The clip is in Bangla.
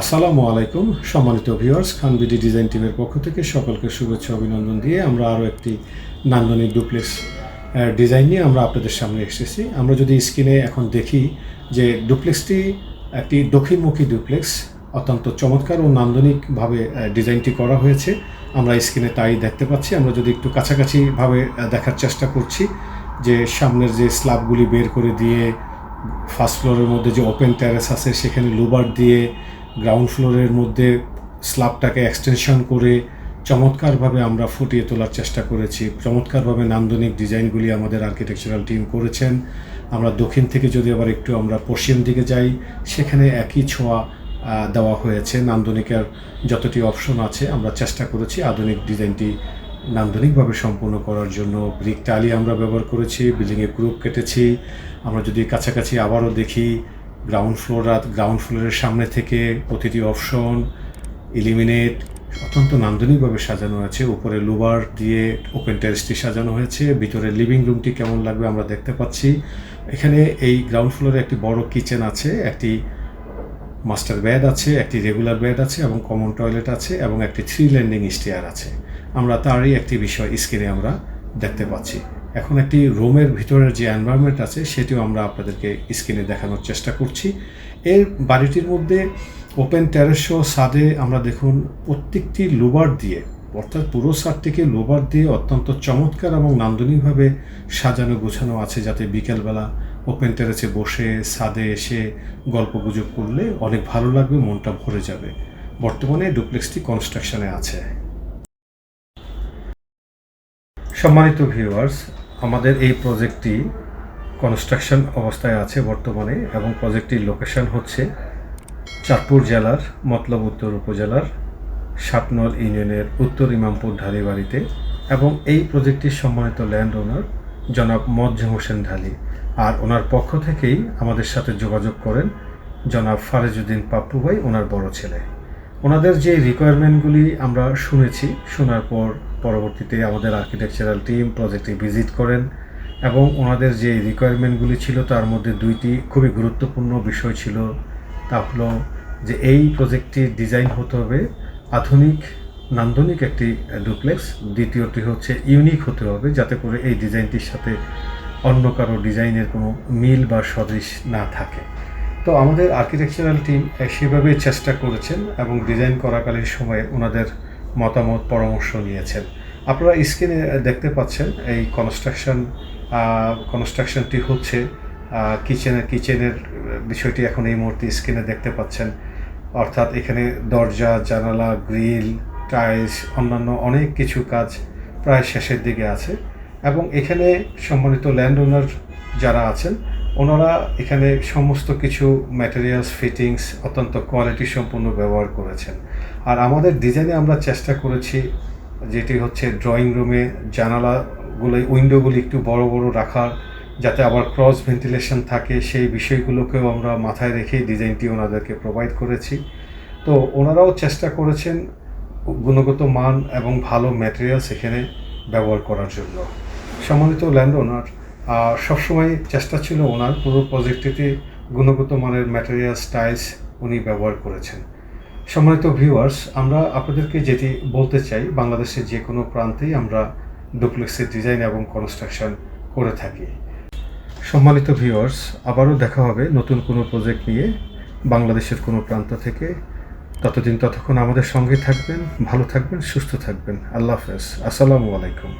আসসালামু আলাইকুম, সম্মানিত ভিউয়ার্স খানবিডি ডিজাইন টিমের পক্ষ থেকে সকলকে শুভেচ্ছা অভিনন্দন দিয়ে আমরা আরও একটি নান্দনিক ডুপ্লেক্স ডিজাইন নিয়ে আমরা আপনাদের সামনে এসেছি। আমরা যদি স্ক্রিনে এখন দেখি যে ডুপ্লেক্সটি একটি দক্ষিণমুখী ডুপ্লেক্স, অত্যন্ত চমৎকার ও নান্দনিকভাবে ডিজাইনটি করা হয়েছে। আমরা স্ক্রিনে তাই দেখতে পাচ্ছি। আমরা যদি একটু কাছাকাছিভাবে দেখার চেষ্টা করছি যে সামনের যে স্ল্যাবগুলি বের করে দিয়ে, ফার্স্ট ফ্লোরের মধ্যে যে ওপেন টেরেস আছে, সেখানে লুবার দিয়ে গ্রাউন্ড ফ্লোরের মধ্যে স্ল্যাবটাকে এক্সটেনশন করে চমৎকারভাবে আমরা ফুটিয়ে তোলার চেষ্টা করেছি। চমৎকারভাবে নান্দনিক ডিজাইনগুলি আমাদের আর্কিটেকচারাল টিম করেছেন। আমরা দক্ষিণ থেকে যদি আবার একটু আমরা পশ্চিম দিকে যাই, সেখানে একই ছোঁয়া দেওয়া হয়েছে। নান্দনিকের যতটি অপশন আছে আমরা চেষ্টা করেছি আধুনিক ডিজাইনটি নান্দনিকভাবে সম্পূর্ণ করার জন্য। ব্রিক টালি আমরা ব্যবহার করেছি বিল্ডিংয়ে গ্রুপ কেটেছি। আমরা যদি কাছাকাছি আবারও দেখি গ্রাউন্ড ফ্লোর গ্রাউন্ড ফ্লোরের সামনে থেকে প্রতিটি অপশন ইলিমিনেট অত্যন্ত নান্দনিকভাবে সাজানো আছে। উপরে লুবার দিয়ে ওপেন টেরেসটি সাজানো হয়েছে। ভিতরে লিভিং রুমটি কেমন লাগবে আমরা দেখতে পাচ্ছি। এখানে এই গ্রাউন্ড ফ্লোরে একটি বড় কিচেন আছে, একটি মাস্টার বেড আছে, একটি রেগুলার বেড আছে এবং কমন টয়লেট আছে এবং একটি থ্রি ল্যান্ডিং স্টেয়ার আছে। আমরা তারই একটি বিষয় স্ক্রিনে আমরা দেখতে পাচ্ছি। এখন একটি রুমের ভিতরের যে এনভায়রনমেন্ট আছে, সেটিও আমরা আপনাদেরকে স্ক্রিনে দেখানোর চেষ্টা করছি। এর বাড়িটির মধ্যে ওপেন টেরেসও সাদে আমরা দেখুন প্রত্যেকটি লোবার দিয়ে, অর্থাৎ পুরো সারটিকে লোবার দিয়ে অত্যন্ত চমৎকার এবং নান্দনিকভাবে সাজানো গোছানো আছে, যাতে বিকেলবেলা ওপেন টেরেসে বসে সাদে এসে গল্প গুজব করলে অনেক ভালো লাগবে, মনটা ভরে যাবে। বর্তমানে ডুপ্লেক্সটি কনস্ট্রাকশনে আছে। সম্মানিত ভিউয়ার্স আমাদের এই প্রজেক্টটি কনস্ট্রাকশন অবস্থায় আছে বর্তমানে এবং প্রজেক্টটির লোকেশন হচ্ছে চাঁদপুর জেলার মতলব উত্তর উপজেলার সাতনল ইউনিয়নের উত্তর ইমামপুর ঢালিবাড়িতে এবং এই প্রজেক্টটির সম্মানিত ল্যান্ড ওনার জনাব মজ্জম হোসেন ঢালি। আর ওনার পক্ষ থেকেই আমাদের সাথে যোগাযোগ করেন জনাব ফারেজুদ্দিন পাপ্পু ভাই, ওনার বড় ছেলে। ওনাদের যে রিকোয়ারমেন্টগুলি আমরা শুনেছি, শোনার পর পরবর্তীতে আমাদের আর্কিটেকচারাল টিম প্রজেক্টে ভিজিট করেন এবং ওনাদের যে রিকোয়ারমেন্টগুলি ছিল তার মধ্যে দুইটি খুবই গুরুত্বপূর্ণ বিষয় ছিল। তা হলো যে এই প্রজেক্টটির ডিজাইন হতে হবে আধুনিক, নান্দনিক একটি ডুপ্লেক্স দ্বিতীয়টি হচ্ছে ইউনিক হতে হবে যাতে করে এই ডিজাইনটির সাথে অন্য কারও ডিজাইনের কোনো মিল বা সদৃশ না থাকে। তো আমাদের আর্কিটেকচারাল টিম সেভাবেই চেষ্টা করেছেন এবং ডিজাইন করাকালীন সময়ে ওনাদের মতামত, পরামর্শ নিয়েছেন। আপনারা স্ক্রিনে দেখতে পাচ্ছেন এই কনস্ট্রাকশন কনস্ট্রাকশনটি হচ্ছে কিচেনের কিচেনের বিষয়টি এখন এই মুহূর্তে স্ক্রিনে দেখতে পাচ্ছেন। অর্থাৎ এখানে দরজা, জানালা গ্রিল টাইলস অন্যান্য অনেক কিছু কাজ প্রায় শেষের দিকে আছে এবং এখানে সম্মানিত ল্যান্ড ওনার যারা আছেন, ওনারা এখানে সমস্ত কিছু ম্যাটেরিয়ালস ফিটিংস অত্যন্ত কোয়ালিটি সম্পূর্ণ ব্যবহার করেছেন। আর আমাদের ডিজাইনে আমরা চেষ্টা করেছি, যেটি হচ্ছে ড্রয়িং রুমে জানালাগুলো উইন্ডোগুলি একটু বড় বড় রাখার, যাতে আবার ক্রস ভেন্টিলেশন থাকে, সেই বিষয়গুলোকেও আমরা মাথায় রেখেই ডিজাইনটি ওনাদেরকে প্রোভাইড করেছি। তো ওনারাও চেষ্টা করেছেন গুণগত মান এবং ভালো ম্যাটেরিয়ালস এখানে ব্যবহার করার জন্য। সম্মানিত ল্যান্ড ওনার সবসময় চেষ্টা ছিল ওনার পুরো প্রজেক্টটিতে গুণগত মানের ম্যাটেরিয়াল স্টাইলস উনি ব্যবহার করেছেন। সম্মানিত ভিউয়ার্স আমরা আপনাদেরকে যেটি বলতে চাই, বাংলাদেশের যে কোনো প্রান্তেই আমরা ডুপ্লেক্সের ডিজাইন এবং কনস্ট্রাকশন করে থাকি। সম্মানিত ভিউয়ার্স আবারও দেখা হবে নতুন কোনো প্রজেক্ট নিয়ে বাংলাদেশের কোনো প্রান্ত থেকে। ততদিন ততক্ষণ আমাদের সঙ্গে থাকবেন, ভালো থাকবেন, সুস্থ থাকবেন। আল্লাহ হাফেজ। আসসালামু আলাইকুম।